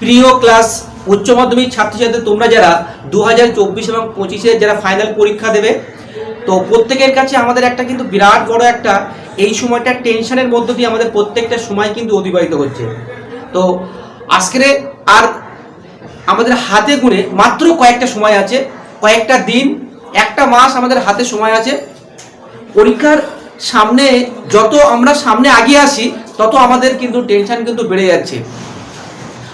প্রিয় ক্লাস উচ্চ মাধ্যমিক ছাত্রছাত্রী তোমরা যারা দু হাজার চব্বিশ এবং পঁচিশে যারা ফাইনাল পরীক্ষা দেবে, তো প্রত্যেকের কাছে আমাদের একটা কিন্তু বিরাট বড় একটা, এই সময়টা টেনশনের মধ্য দিয়ে আমাদের প্রত্যেকটা সময় কিন্তু অতিবাহিত হচ্ছে। তো আজকের আর আমাদের হাতে গুনে মাত্র কয়েকটা সময় আছে, কয়েকটা দিন, একটা মাস আমাদের হাতে সময় আছে। পরীক্ষার সামনে যত আমরা সামনে আগিয়ে আসি, তত আমাদের কিন্তু টেনশন কিন্তু বেড়ে যাচ্ছে।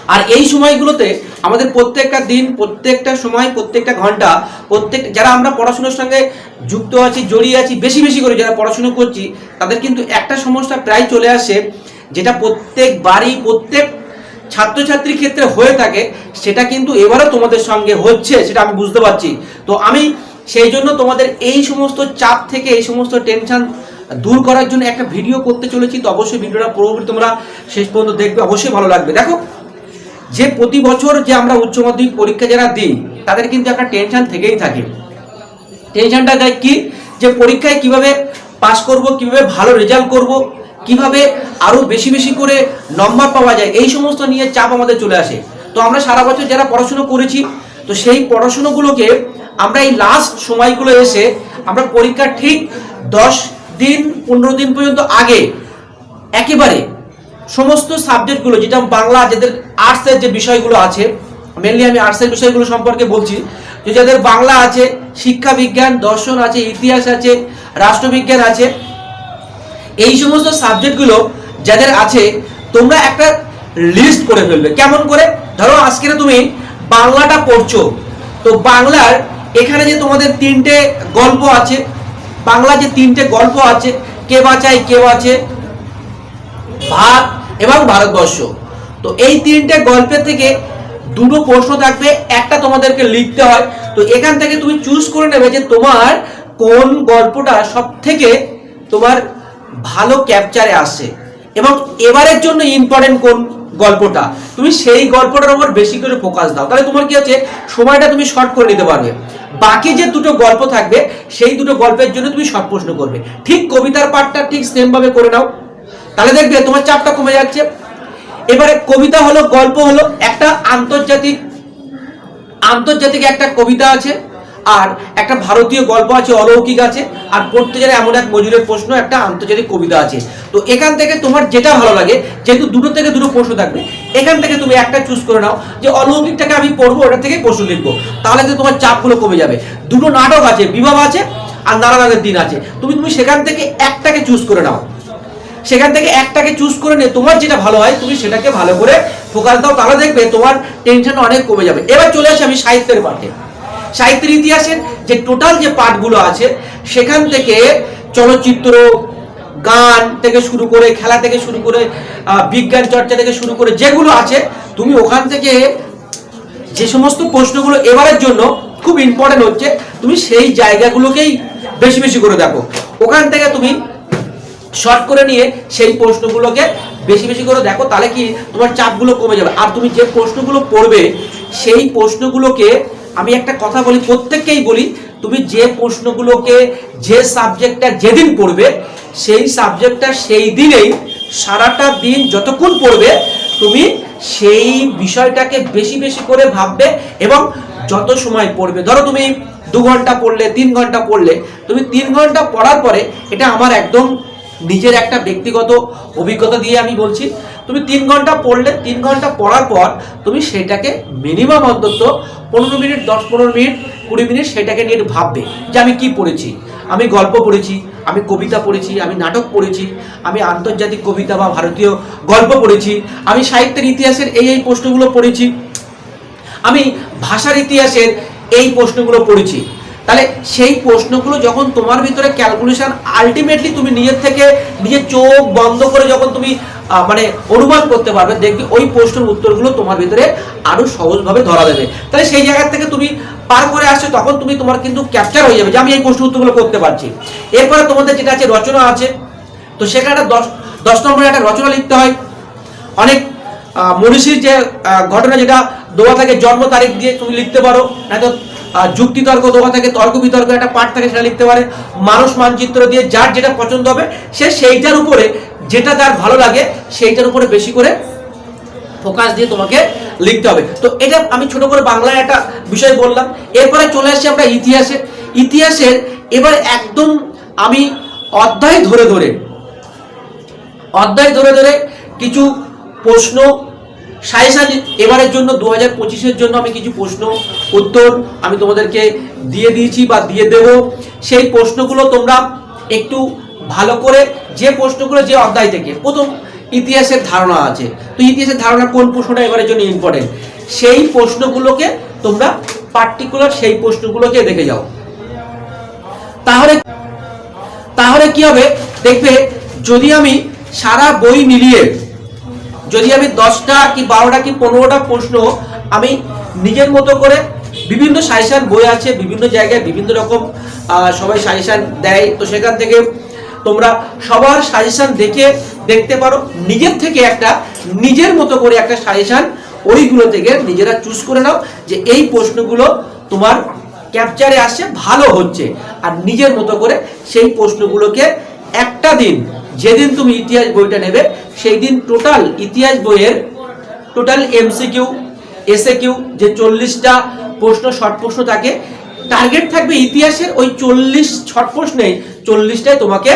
আর এই সময়গুলোতে আমাদের প্রত্যেকটা দিন, প্রত্যেকটা সময়, প্রত্যেকটা ঘণ্টা, প্রত্যেক, যারা আমরা পড়াশোনার সঙ্গে যুক্ত আছি, জড়িয়ে আছি, বেশি বেশি করে যারা পড়াশুনো করছি, তাদের কিন্তু একটা সমস্যা প্রায় চলে আসে, যেটা প্রত্যেক বাড়ি, প্রত্যেক ছাত্রছাত্রীর ক্ষেত্রে হয়ে থাকে, সেটা কিন্তু এবারও তোমাদের সঙ্গে হচ্ছে, সেটা আমি বুঝতে পারছি। তো আমি সেই জন্য তোমাদের এই সমস্ত চাপ থেকে, এই সমস্ত টেনশন দূর করার জন্য একটা ভিডিও করতে চলেছি, তো অবশ্যই ভিডিওটা পুরোপুরি তোমরা শেষ পর্যন্ত দেখবে, অবশ্যই ভালো লাগবে। দেখো যে প্রতি বছর যে আমরা উচ্চ মাধ্যমিক পরীক্ষা যারা দিই, তাদের কিন্তু একটা টেনশন থেকেই থাকে। টেনশনটা দেয় কি? যে পরীক্ষায় কীভাবে পাশ করব, কীভাবে ভালো রেজাল্ট করব, কীভাবে আরও বেশি বেশি করে নম্বর পাওয়া যায়, এই সমস্ত নিয়ে চাপ আমাদের চলে আসে। তো আমরা সারা বছর যারা পড়াশুনো করেছি, তো সেই পড়াশুনোগুলোকে আমরা এই লাস্ট সময়গুলো এসে আমরা পরীক্ষার ঠিক দশ দিন, পনেরো দিন পর্যন্ত আগে একেবারে সমস্ত সাবজেক্টগুলো যেটা বাংলা, যাদের আর্টসের যে বিষয়গুলো আছে মেনলি আমি আর্টসের বিষয়গুলো সম্পর্কে বলছি, যে যাদের বাংলা আছে, শিক্ষা বিজ্ঞান, দর্শন আছে, ইতিহাস আছে, রাষ্ট্রবিজ্ঞান আছে, এই সমস্ত সাবজেক্টগুলো যাদের আছে, তোমরা একটা লিস্ট করে ফেলবে। কেমন করে? ধরো আজকে তুমি বাংলাটা পড়ছো, তো বাংলার এখানে যে তোমাদের তিনটে গল্প আছে, বাংলা যে তিনটে গল্প আছে, কে বাঁচায়, কে বাঁচে ভারত এবং ভারতবর্ষ। তো এই তিনটে গল্পের থেকে দুটো প্রশ্ন থাকবে, একটা তোমাদেরকে লিখতে হয়। তো এখান থেকে তুমি চুজ করে নেবে যে তোমার কোন গল্পটা সব থেকে তোমার ভালো ক্যাপচারে আসে। এবং এবারের জন্য ইম্পর্টেন্ট কোন গল্পটা? তুমি সেই গল্পটার উপর বেশি করে ফোকাস দাও। তাহলে তোমার কি হচ্ছে? সময়টা তুমি শর্ট করে নিতে পারবে। বাকি যে দুটো গল্প থাকবে, সেই দুটো গল্পের জন্য তুমি সব প্রশ্ন করবে। ঠিক কবিতার পাঠটা ঠিক সেম ভাবে করে নাও। তাহলে দেখবে তোমার চাপটা কমে যাচ্ছে। এবারে কবিতা হলো, গল্প হলো, একটা আন্তর্জাতিক আন্তর্জাতিক একটা কবিতা আছে, আর একটা ভারতীয় গল্প আছে, অলৌকিক আছে, আর পড়তে গেলে এমন এক মজুরের প্রশ্ন, একটা আন্তর্জাতিক কবিতা আছে। তো এখান থেকে তোমার যেটা ভালো লাগে, যেহেতু দুটো থেকে দুটো প্রশ্ন থাকবে, এখান থেকে তুমি একটা চুজ করে নাও, যে অলৌকিকটাকে আমি পড়ব, ওটা থেকে প্রশ্ন লিখব। তাহলে কিন্তু তোমার চাপগুলো কমে যাবে। দুটো নাটক আছে বিবাহ আছে, আর নারায়ণের দিন আছে। তুমি তুমি সেখান থেকে একটাকে চুজ করে নাও। সেখান থেকে একটাকে চুজ করে নিয়ে তোমার যেটা ভালো হয়, তুমি সেটাকে ভালো করে ফোকাস দাও, তাহলে দেখবে তোমার টেনশন অনেক কমে যাবে। এবার চলে আসি আমি সাহিত্যের পাঠে। সাহিত্যের ইতিহাসের যে টোটাল যে পাঠগুলো আছে, সেখান থেকে চলচ্চিত্র, গান থেকে শুরু করে, খেলা থেকে শুরু করে বিজ্ঞান চর্চা থেকে শুরু করে যেগুলো আছে, তুমি ওখান থেকে যে সমস্ত প্রশ্নগুলো এবারের জন্য খুব ইম্পর্টেন্ট হচ্ছে, তুমি সেই জায়গাগুলোকেই বেশি বেশি করে দেখো। ওখান থেকে তুমি শর্ট করে নিয়ে সেই প্রশ্নগুলোকে বেশি বেশি করে দেখো, তাহলে কি তোমার চাপগুলো কমে যাবে। আর তুমি যে প্রশ্নগুলো পড়বে, সেই প্রশ্নগুলোকে আমি একটা কথা বলি, প্রত্যেককেই বলি, তুমি যে প্রশ্নগুলোকে যে সাবজেক্টটা যেদিন পড়বে, সেই সাবজেক্টটা সেই দিনেই সারাটা দিন যতক্ষণ পড়বে, তুমি সেই বিষয়টাকে বেশি বেশি করে ভাববে এবং যত সময় পড়বে। ধরো তুমি দু ঘণ্টা পড়লে, তিন ঘণ্টা পড়লে, তুমি তিন ঘণ্টা পড়ার পরে এটা আমার একদম নিজের একটা ব্যক্তিগত অভিজ্ঞতা দিয়ে আমি বলছি, তুমি তিন ঘণ্টা পড়লে, তিন ঘণ্টা পড়ার পর তুমি সেটাকে মিনিমাম অন্তত পনেরো মিনিট, দশ পনেরো মিনিট, কুড়ি মিনিট সেটাকে নিয়ে ভাববে যে আমি কি পড়েছি। আমি গল্প পড়েছি, আমি কবিতা পড়েছি, আমি নাটক পড়েছি, আমি আন্তর্জাতিক কবিতা বা ভারতীয় গল্প পড়েছি, আমি সাহিত্যের ইতিহাসের এই এই প্রশ্নগুলো পড়েছি, আমি ভাষার ইতিহাসের এই প্রশ্নগুলো পড়েছি। তাহলে সেই প্রশ্নগুলো যখন তোমার ভিতরে ক্যালকুলেশন আলটিমেটলি তুমি নিজের থেকে নিজের চোখ বন্ধ করে যখন তুমি মানে অনুমান করতে পারবে, দেখবে ওই প্রশ্নের উত্তরগুলো তোমার ভিতরে আরও সহজভাবে ধরা দেবে। তাহলে সেই জায়গা থেকে তুমি পার করে আসছো, তখন তুমি তোমার কিন্তু ক্যাপচার হয়ে যাবে যে আমি এই প্রশ্ন উত্তরগুলো করতে পারছি। এরপরে তোমাদের যেটা আছে, রচনা আছে। তো সেখানে একটা দশ দশ নম্বরে একটা রচনা লিখতে হয়। অনেক মনীষীর যে ঘটনা যেটা দেওয়া থাকে জন্ম তারিখ দিয়ে তুমি লিখতে পারো। নয়তো যুক্তিতর্ক দেওয়া থাকে, তর্ক বিতর্ক, একটা পাঠ থাকে সেটা লিখতে পারে। মানুষ মানচিত্র দিয়ে যার যেটা পছন্দ হবে, সে সেইটার উপরে যেটা তার ভালো লাগে, সেইটার উপরে বেশি করে ফোকাস দিয়ে তোমাকে লিখতে হবে। তো এটা আমি ছোট করে বাংলায় একটা বিষয় বললাম। এরপরে চলে আসছি আমরা ইতিহাসে। ইতিহাসের এবার একদম আমি অধ্যায় ধরে ধরে, অধ্যায় ধরে ধরে কিছু প্রশ্ন সাজেশান এবারের জন্য, দু হাজার পঁচিশের জন্য আমি কিছু প্রশ্ন, উত্তর আমি তোমাদেরকে দিয়ে দিয়েছি বা দিয়ে দেব। সেই প্রশ্নগুলো তোমরা একটু ভালো করে, যে প্রশ্নগুলো যে অধ্যায় থেকে, প্রথম ইতিহাসের ধারণা আছে, তো ইতিহাসের ধারণা কোন প্রশ্নটা এবারের জন্য ইম্পর্টেন্ট সেই প্রশ্নগুলোকে তোমরা পার্টিকুলার সেই প্রশ্নগুলোকে দেখে যাও। তাহলে তাহলে কি হবে? দেখবে যদি আমি সারা বই মিলিয়ে যদি আমি দশটা কি বারোটা কি পনেরোটা প্রশ্ন আমি নিজের মতো করে বিভিন্ন সাজেশান বই আছে, বিভিন্ন জায়গায় বিভিন্ন রকম সবাই সাজেশান দেয়, তো সেখান থেকে তোমরা সবার সাজেশান দেখে দেখতে পারো। নিজের থেকে একটা, নিজের মতো করে একটা সাজেশান ওইগুলো থেকে নিজেরা চুজ করে নাও যে এই প্রশ্নগুলো তোমার ক্যাপচারে আসছে, ভালো হচ্ছে। আর নিজের মতো করে সেই প্রশ্নগুলোকে একটা দিন, যেদিন তুমি ইতিহাস বইটা নেবে সেই দিন টোটাল ইতিহাস বইয়ের টোটাল এমসিকিউ এসএ কিউ যে চল্লিশটা প্রশ্ন শর্ট প্রশ্ন থাকে টার্গেট থাকবে ইতিহাসের ওই চল্লিশ শর্ট প্রশ্নে চল্লিশটাই তোমাকে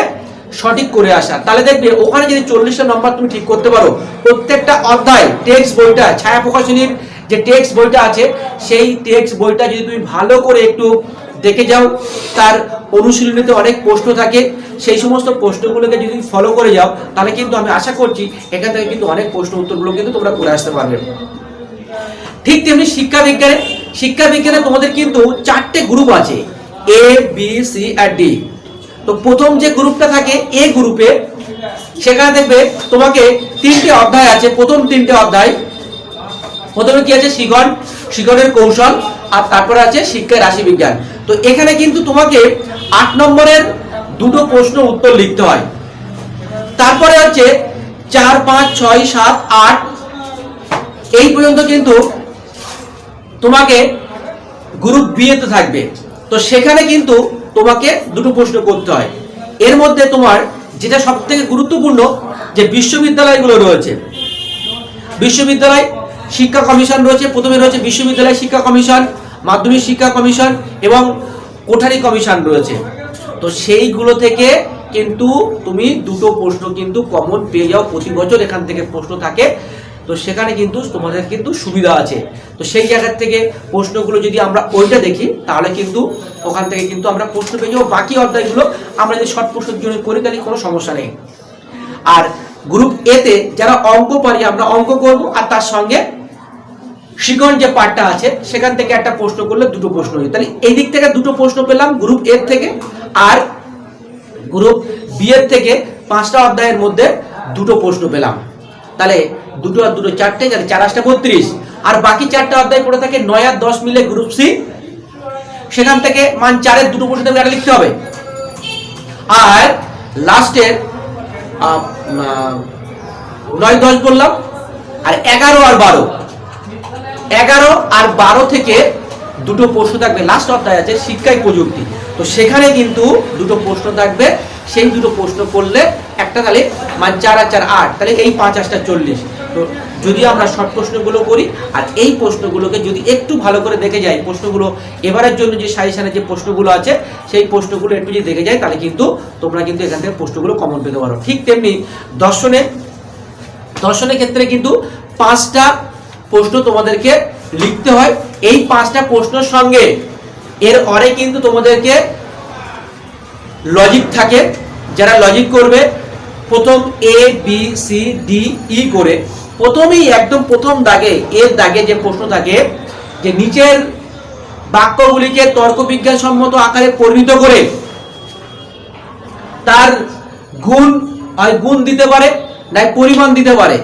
সঠিক করে আসা। তাহলে দেখবে ওখানে যদি চল্লিশটা নম্বর তুমি ঠিক করতে পারো, প্রত্যেকটা অধ্যায় টেক্সট বইটা, ছায়া প্রকাশনীর যে টেক্সট বইটা আছে, সেই টেক্সট বইটা যদি তুমি ভালো করে একটু দেখে যাও, তার অনুশীলনীতে অনেক প্রশ্ন থাকে। সেই সমস্ত প্রশ্নগুলোকে যদি ফলো করে যাও, তাহলে কিন্তু আমি আশা করছি এখান থেকে কিন্তু অনেক প্রশ্ন উত্তরগুলো কিন্তু তোমরা করে আসতে পারবে। ঠিক তেমনি শিক্ষা বিজ্ঞানে শিক্ষা বিজ্ঞানে তোমাদের কিন্তু চারটে গ্রুপ আছে এ বি সি আর ডি তো প্রথম যে গ্রুপটা থাকে এ গ্রুপে সেখানে দেখবে তোমাকে তিনটে অধ্যায় আছে, প্রথম তিনটে অধ্যায়। প্রথমে কি আছে? শিখন, শিখনের কৌশল, আর তারপরে আছে শিক্ষা রাশি বিজ্ঞান। তো এখানে কিন্তু তোমাকে আট নম্বরের দুটো প্রশ্ন উত্তর লিখতে হয়। তারপরে হচ্ছে চার, পাঁচ, ছয়, সাত, আট, এই পর্যন্ত কিন্তু তোমাকে গ্রুপ বিয়েতে থাকবে। তো সেখানে কিন্তু তোমাকে দুটো প্রশ্ন করতে হয়। এর মধ্যে তোমার যেটা সব থেকে গুরুত্বপূর্ণ যে বিশ্ববিদ্যালয়গুলো রয়েছে। বিশ্ববিদ্যালয় শিক্ষা কমিশন রয়েছে। প্রথমে রয়েছে বিশ্ববিদ্যালয় শিক্ষা কমিশন, মাধ্যমিক শিক্ষা কমিশন এবং কোঠারি কমিশন রয়েছে। তো সেইগুলো থেকে কিন্তু তুমি দুটো প্রশ্ন কিন্তু কমন পেয়ে যাও। প্রতি বছর এখান থেকে প্রশ্ন থাকে। তো সেখানে কিন্তু তোমাদের কিন্তু সুবিধা আছে। তো সেই জায়গার থেকে প্রশ্নগুলো যদি আমরা ওইটা দেখি, তাহলে কিন্তু ওখান থেকে কিন্তু আমরা প্রশ্ন পেয়ে যাব। বাকি অধ্যায়গুলো আমরা যদি শর্ট প্রশ্নের জন্য করি, তাহলে কোনো সমস্যা নেই। আর গ্রুপ এতে যারা অঙ্ক পারি, আমরা অঙ্ক করব। আর তার সঙ্গে শিকন যে পার্টটা আছে, সেখান থেকে একটা প্রশ্ন করলে দুটো প্রশ্ন হয়ে তাহলে এই দিক থেকে দুটো প্রশ্ন পেলাম গ্রুপ এর থেকে। আর গ্রুপ বি এর থেকে পাঁচটা অধ্যায়ের মধ্যে দুটো প্রশ্ন পেলাম। তাহলে দুটো আর দুটো চারটে, তাহলে চার আসটা বত্রিশ। আর বাকি চারটা অধ্যায় পড়ে থাকে নয় আর দশ মিলে গ্রুপ সি সেখান থেকে মান চারের দুটো প্রশ্ন দেবে লিখতে হবে। আর লাস্টের নয়, দশ বললাম। আর এগারো আর বারো। এগারো আর বারো থেকে দুটো প্রশ্ন থাকবে। লাস্ট অধ্যায় আছে শিক্ষায় প্রযুক্তি। তো সেখানে কিন্তু দুটো প্রশ্ন থাকবে। সেই দুটো প্রশ্ন করলে একটা তাহলে মান চার আর চার আট, তাহলে এই পাঁচ আটটা চল্লিশ। তো যদি আমরা শর্ট প্রশ্নগুলো করি, আর এই প্রশ্নগুলোকে যদি একটু ভালো করে দেখে যাই, প্রশ্নগুলো এবারের জন্য যে সাজেশনে যে প্রশ্নগুলো আছে, সেই প্রশ্নগুলো একটু যদি দেখে যাই, তাহলে কিন্তু তোমরা কিন্তু এখান থেকে প্রশ্নগুলো কমন পেতে পারো। ঠিক তেমনি দর্শনে, দর্শনের ক্ষেত্রে কিন্তু পাঁচটা প্রশ্ন তোমাদেরকে লিখতে হয়। এই পাঁচটা প্রশ্নের সঙ্গে এর অরে কিন্তু তোমাদেরকে লজিক থাকে। যারা লজিক করবে, প্রথম A B C D E করে প্রথমেই একদম প্রথম দাগে, এর দাগে যে প্রশ্ন থাকে, যে নিচের বাক্যগুলিকে তর্কবিজ্ঞান সম্মত আকারে পরিণত করে তার গুণ হয় গুণ দিতে পারে, নাই পরিমাণ দিতে পারে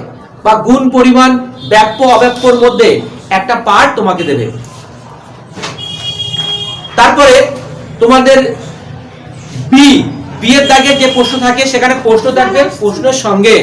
বা গুণ, পরিমাণ, ব্যাপ্য, অব্যাপ্যর মধ্যে একটা পার্ট তোমাকে দেবে। তারপরে তোমাদের বি বিয়ের দাগে যে প্রশ্ন থাকে, সেখানে প্রশ্ন থাকবে প্রশ্নের সঙ্গে।